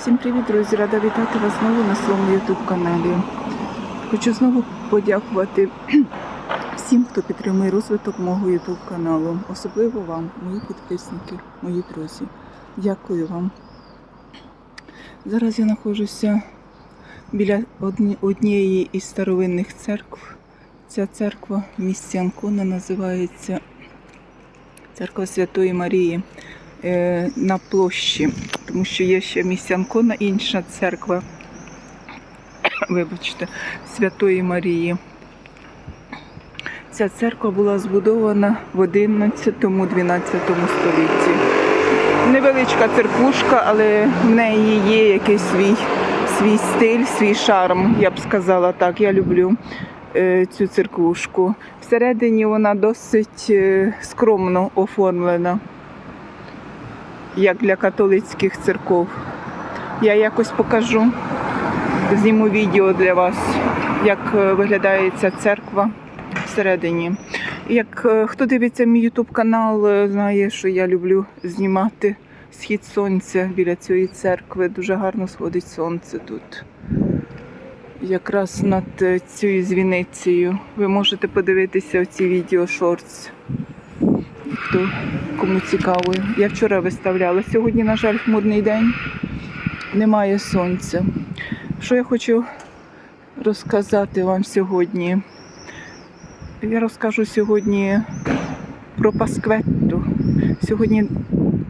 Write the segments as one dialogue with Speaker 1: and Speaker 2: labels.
Speaker 1: Всім привіт, друзі! Рада вітати вас знову на своєму YouTube каналі. Хочу знову подякувати всім, хто підтримує розвиток мого YouTube каналу, особливо вам, мої підписники, мої друзі. Дякую вам. Зараз я знаходжуся біля однієї із старовинних церкв. Ця церква в місті Анкона називається Церква Святої Марії на площі, тому що є ще Анкона інша церква, вибачте, Святої Марії. Ця церква була збудована в 11-12 столітті. Невеличка церквушка, але в неї є якийсь свій, свій стиль, свій шарм, я б сказала так. Я люблю е, цю церквушку. Всередині вона досить е, скромно оформлена, як для католицьких церков. Я якось покажу, зніму відео для вас, як е, виглядає ця церква всередині. Як е, хто дивиться мій YouTube канал, е, знає, що я люблю знімати схід сонця біля цієї церкви. Дуже гарно сходить сонце тут. Якраз над цією дзвіницею. Ви можете подивитися оці відео шортс. Хто кому цікаво. Я вчора виставляла. Сьогодні, на жаль, хмурний день. Немає сонця. Що я хочу розказати вам сьогодні? Я розкажу сьогодні про Паскветту. Сьогодні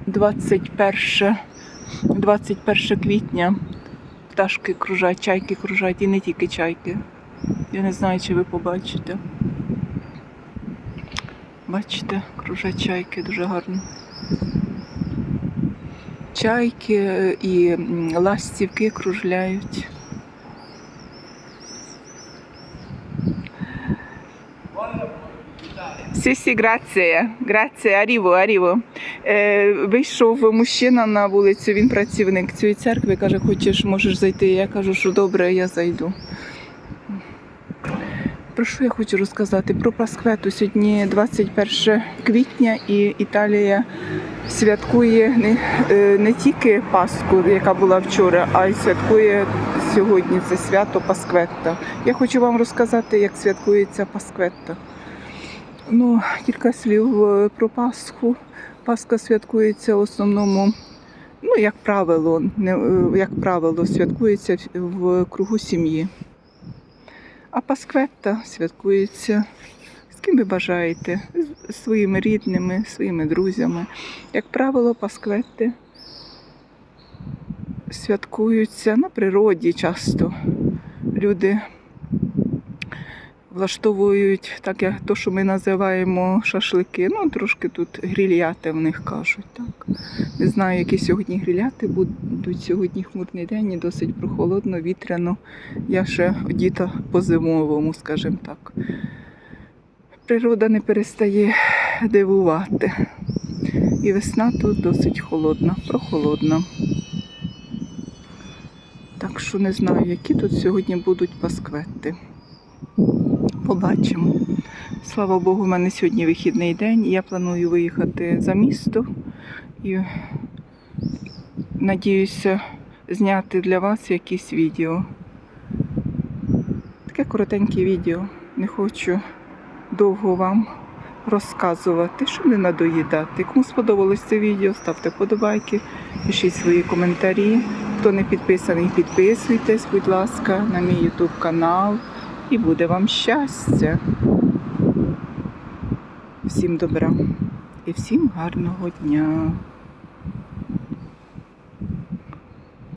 Speaker 1: 21, 21 квітня. Пташки кружать, чайки кружать і не тільки чайки. Я не знаю, чи ви побачите. Бачите, кружать чайки дуже гарно. Чайки е, і ластівки кружляють. Сі, грація, грація, аріво, аріво. Е, вийшов мужчина на вулицю, він працівник цієї церкви, каже, хочеш, можеш зайти. Я кажу, що добре, я зайду. Про що я хочу розказати? Про Пасквету. Сьогодні 21 квітня і Італія святкує не, е, не тільки Пасху, яка була вчора, а й святкує сьогодні це свято Паскветта. Я хочу вам розказати, як святкується Паскветта. Ну, кілька слів е, про Пасху. Пасха святкується в основному, ну, як правило, не, е, як правило, святкується в- в кругу сім'ї. А Пасквета святкується з ким ви бажаєте, з своїми рідними, своїми друзями. Як правило, Паскветти святкуються на природі часто. Люди влаштовують так, як то, що ми називаємо шашлики. Ну, трошки тут гріляти в них кажуть. Так. Не знаю, які сьогодні гріляти будуть. Сьогодні хмурний день і досить прохолодно, вітряно. Я ще одіта по-зимовому, скажімо так. Природа не перестає дивувати. І весна тут досить холодна, прохолодна. Так що не знаю, які тут сьогодні будуть паскветти. Побачимо. Слава Богу, в мене сьогодні вихідний день. Я планую виїхати за місто і надіюся зняти для вас якісь відео. Таке коротеньке відео. Не хочу довго вам розказувати, щоб не надоїдати. Кому сподобалось це відео, ставте вподобайки, пишіть свої коментарі. Хто не підписаний, підписуйтесь, будь ласка, на мій YouTube канал. І буде вам щастя. Всім добра і всім гарного дня.